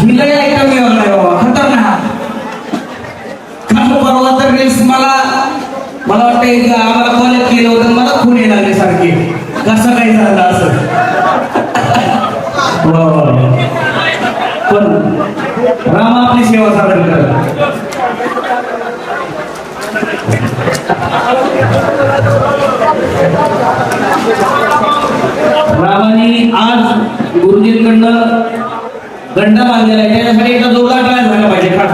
हिला ऐका मिळवणार बाबा? खतरनाक. काल परवा तर रील्स मला मला वाटतं आम्हाला कॉलेज केलं होतं मला खून येणार लागले सारखे. कसं काय झालं असं? वा. पण राम आपली सेवा सादर करत रामाने आज गुरुजींकडनं दंडा बांधलेला आहे. त्याच्यासाठी एकदा जोरदार काय झाला पाहिजे का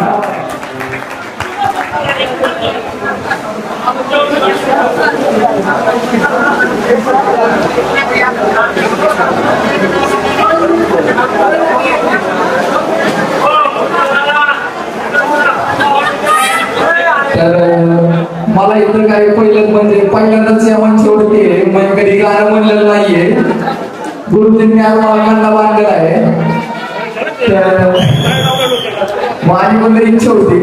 तर मला इतर काय पहिलं म्हणजे पहिल्यांदाच या मंचावरती आहे म्हणजे कधी गाणं म्हणलेलं नाहीये. गुरुजींनी आज मला कांदा बांधलेला आहे. माझी पण लई इच्छा होती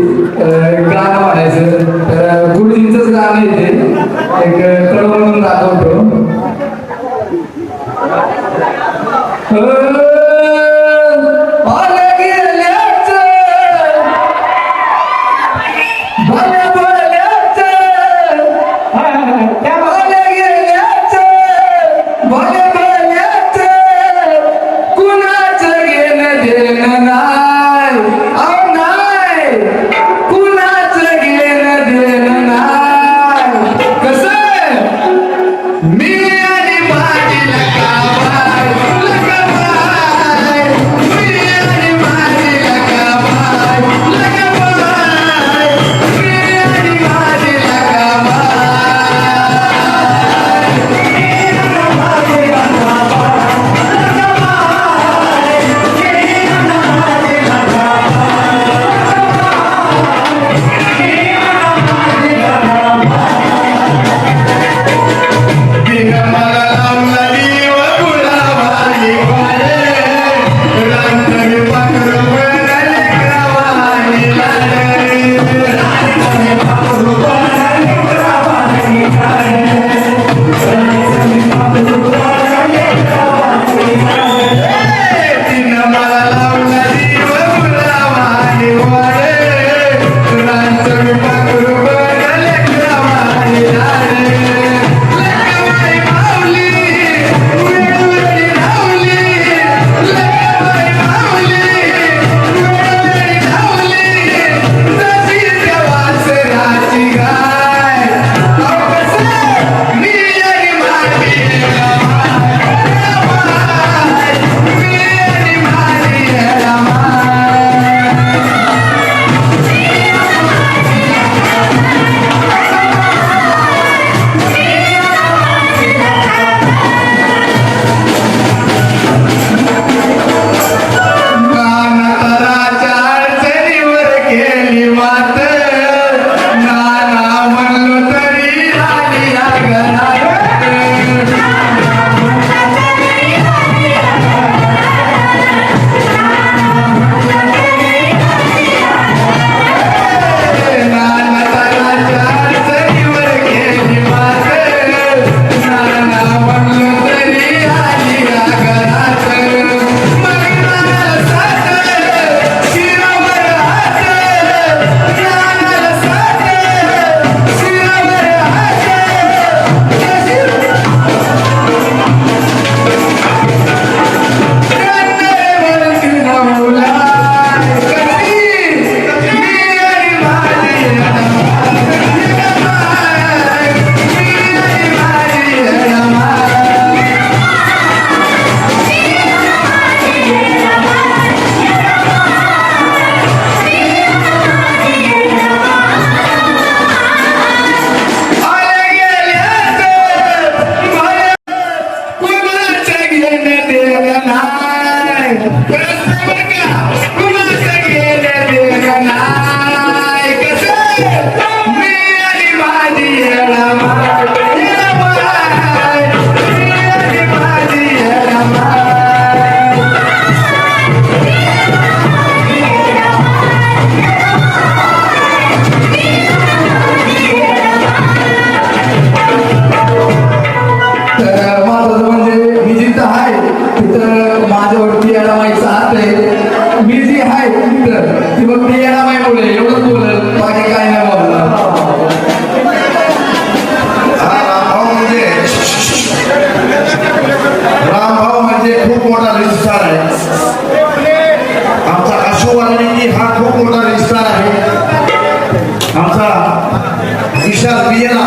त्याला बियना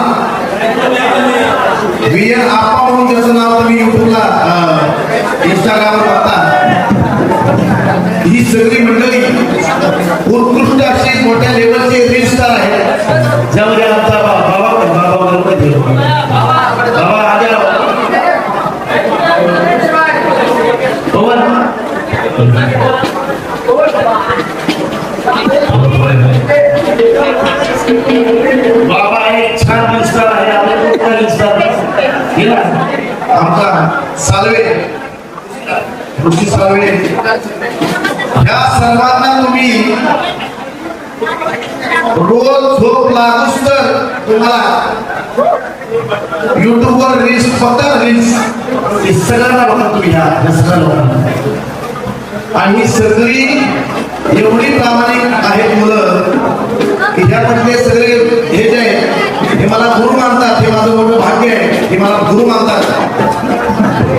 बियन आप्पा म्हणून त्याचं नाव तुम्ही युट्यूबला इंस्टाग्रामवर पाहता ही सगळी मंडळी उत्कृष्ट अशी मोठ्या लेवलचे रील स्टार आहे ज्यामध्ये आमचा आमचा सालवे ऋषी सालवे. या सर्वांना तुम्ही रोज झोप लागूच तर तुम्हाला युट्यूबवर रील्स फक्त रील्स हे सगळ्यांना बघा तुम्ही ह्या ह्या सगळ्या आणि सगळी एवढी प्रामाणिक आहेत मुलं की ह्यामधले सगळे हे जे आहेत हे मला गुरु मानतात भाग्य मला गुरु मानतात.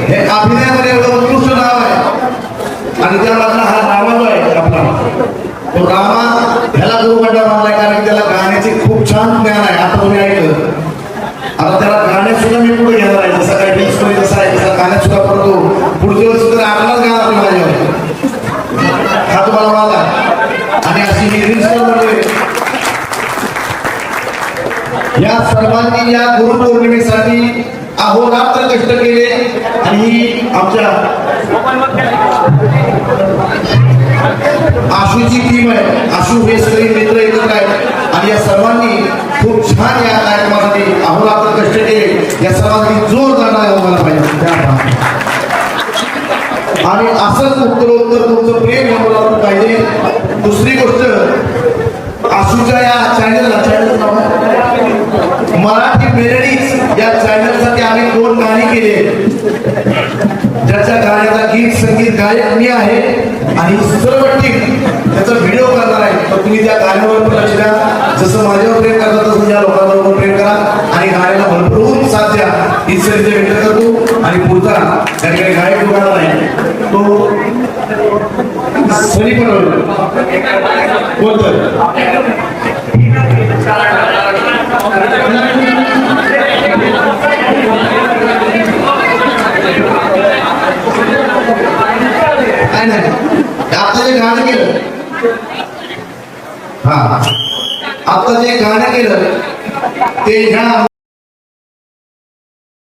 हे अभिनयामध्ये एवढं उत्कृष्ट नाव आहे. आणि त्या बाजूला हा रामा जो आहे आपला तो रामा ह्याला गुरु मंडळ मानलाय कारण त्याला गाण्याची खूप छान ज्ञान आहे. आता तुम्ही ऐकलं. आता त्याला गाणे सुद्धा मी पुढे घेणार आहे. जसं काय रील्समध्ये जसं आहे तसं गाण्यात सुद्धा पडतो पुढच्या वर्षी तर आपलाच गाणार आहे. माझ्यावर हा तुम्हाला मला आणि अशी ही रील्स पण बनवली. या सर्वांनी या गुरुपौर्णिमेसाठी अहोरात्र कष्ट केले आणि आमच्या आशूची टीम आहे. आशू हे सगळे मित्र एकत्र आहेत. आणि या सर्वांनी खूप छान या कार्यक्रमासाठी अहोरात्र कष्ट केले. या सर्वांनी जोरदार मला पाहिजे. आणि असंच उत्तरोत्तर तुमचं प्रेम या पाहिजे. दुसरी गोष्ट आशूच्या या चॅनलला चॅनल मराठी मेलडीज या चॅनलसाठी आम्ही दोन गाणी केले ज्याच्या गाण्याचा गीत संगीत गायक मी आहे आणि सर्व टीम त्याचा व्हिडिओ करणार आहे. तर तुम्ही त्या गाण्यावर पण लक्ष द्या. जसं माझ्यावर प्रेम करता तसं या लोकांबरोबर प्रेम करा. आणि गाण्याला भरपूर साथ द्या. ही संधी व्यक्त करतो आणि पुढचा त्या ठिकाणी गायक जो गाणार आहे तो सनी पण बोलतोय काय नाही आता जे गाणं केलं हा आता जे गाणं केलं ते ह्या